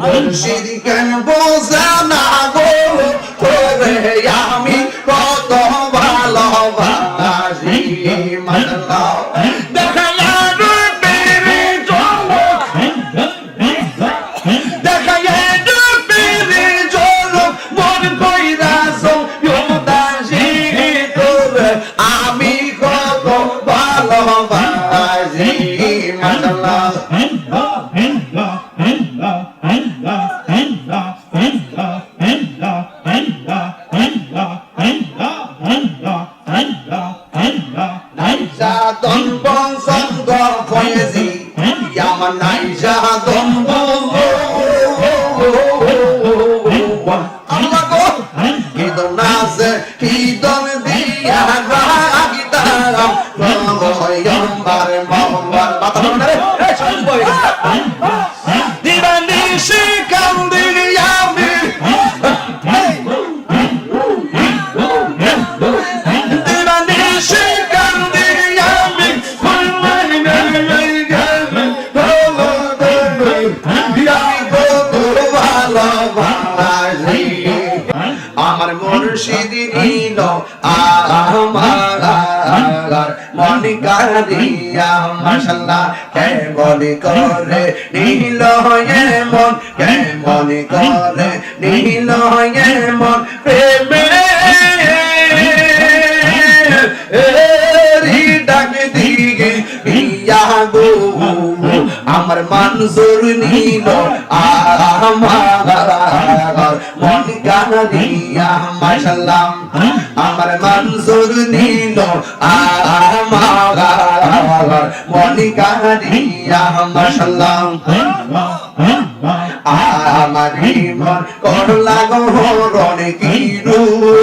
মুর্শিদ কেন সঙ্গ ফয়েজি ইয়ামা নাইজা দম্ব নীল আমার মনে কারিয়া মাশাল্লাহ কেমন করে নীল মন কেমন করে নীল মন প্রেমে ডাক দিগে ইয়া গো আমার মনজুর নীল আমার মন কারিয়া মাশাল্লাহ আমার মনজুর নীল আমার মন কারিয়া মাশাল্লাহ আমার মন করলা গহরণ কিরু ও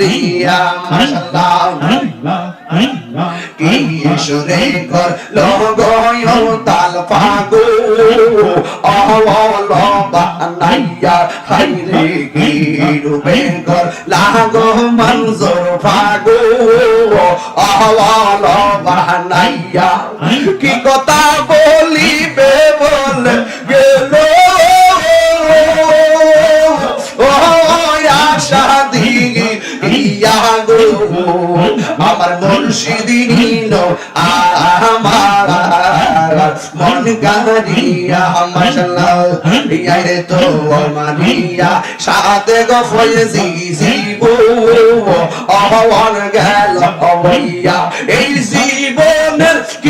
গারিয়া মাশাল্লাহ কি সুরে কর লগয় তাল পাগো অল বানাইয়া হাইরে কি রূপে লাগো কি কথা বলিবে আমার মুর্শিদি নিল আমার মন গারিয়া মাশাল্লাহ ইয়ারে তো মারিয়া সাথে গো ফয়েজি জীব অহওয়ান গেল হইয়া এই জীবনের কি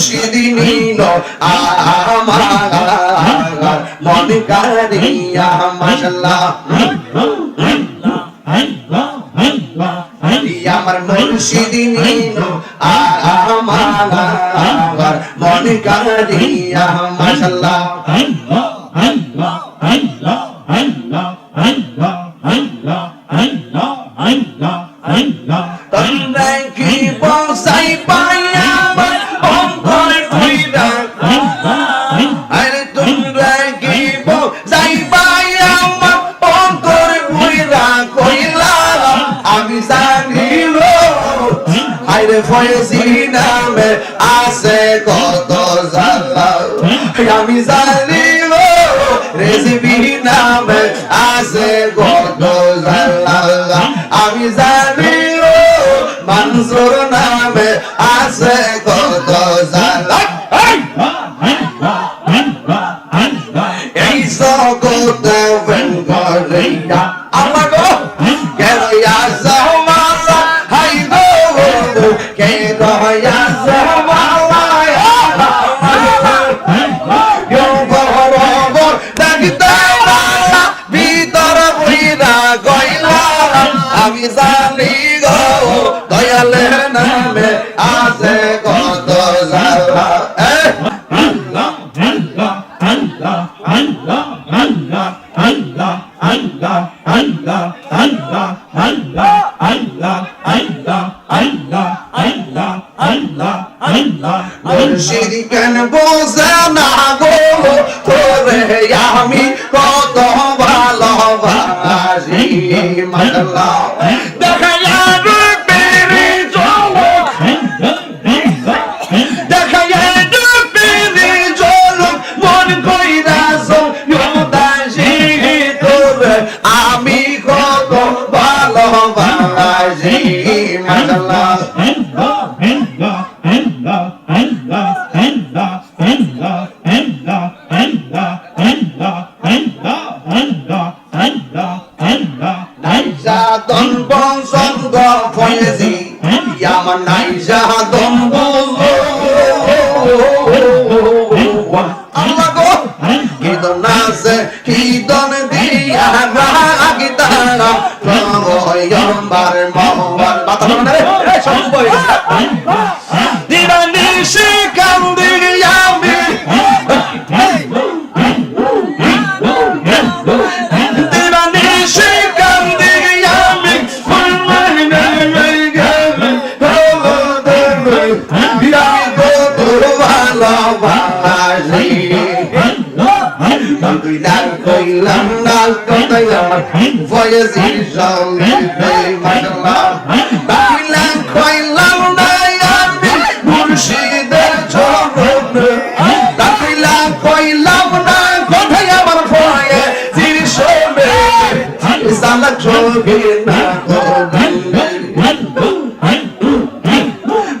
আমার মুর্শিদ নীল আমার মন কারিয়া মাশাল্লাহ আমার মুর্শিদ নীল আমার মন কারিয়া মাশাল্লাহ কত আমি রেসিপি নামে আছে কত জালা আমি জানিল মনসুর নামে আছে কত জালা এই সকতে বেঙ্গলিয়া আমাগো জ্বালা এ, মুর্শিদ কেন বোঝে না গো তোরে আমি কত ভালোবাসি মাল্লা ভালোবাসি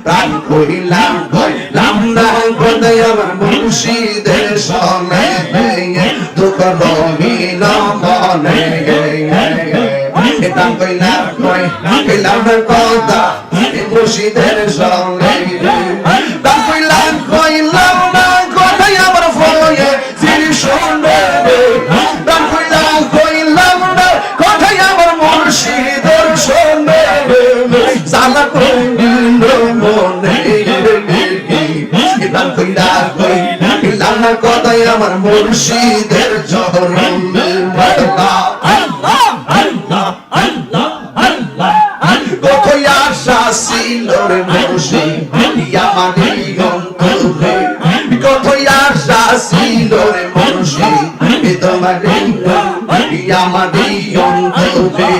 প্রাণ কইলাম কইলাম না কথাই আমার মুর্শিদের সঙ্গে দুঃখ রহিল মনে এটা কইলাম কই কইলাম কথা মুর্শিদের সঙ্গে তা কইলাম কইলাম না কথাই আমার ফয়ে সিরি শুনবে তা কইলাম কইলাম না কথাই আমার মুর্শিদের সঙ্গে সালা কইল মনে ইলাম কইলা কইলাম না কথাই আমার মুর্শিদের চরণ ছিল রে মুর্শিদ আমার অন্তরে কতই আশা ছিল রে মুর্শিদ তোমার আমার অন্তরে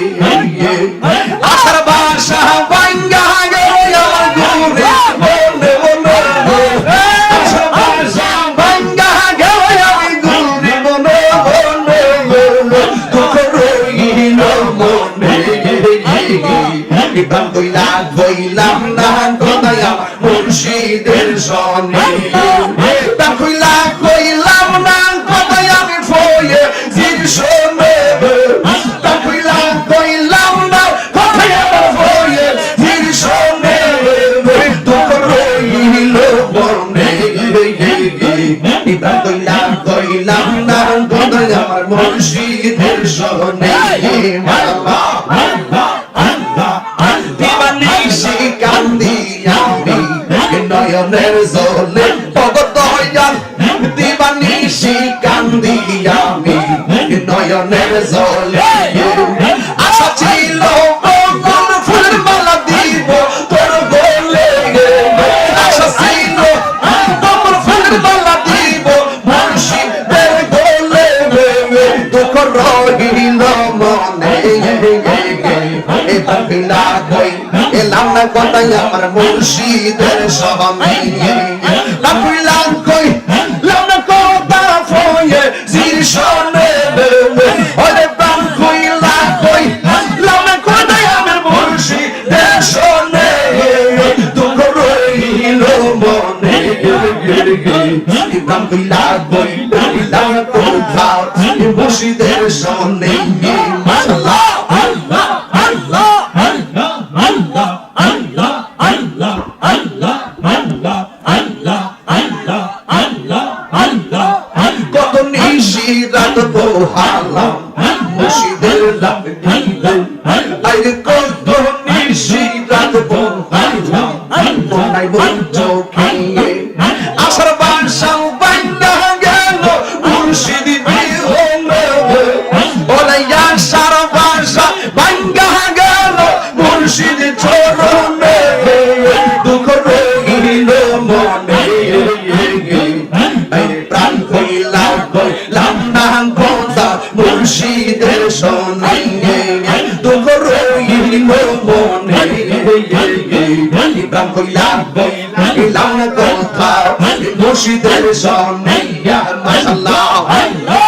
ইবান কইলা কইলাম না আমার মুর্শিদের সনে তা কইলা কইলাম না কথাই আমি ফয়ে জির সনে তা কইলা কইলাম না আমার মুর্শিদের সনে আমি নয়নের জলে আশা ছিল কোন ফুলের মালা দিব তোর গলে আশা ছিল কোন ফুলের মালা দিব মুর্শিদের গলে দুঃখ রহিল মনে বিনা কই এলাম না কথাই আমার মুর্শিদের সবাই ইমাম বিলা কই লাম না কথা মুর্শিদের সনে মাশাআল্লাহ কত নিশি রাত পোহালাম মুর্শিদের দিলাম আরে কত নিশি রাত পোহালাম মনাই বল মুর্শিদের শোনে মাশাআল্লাহ।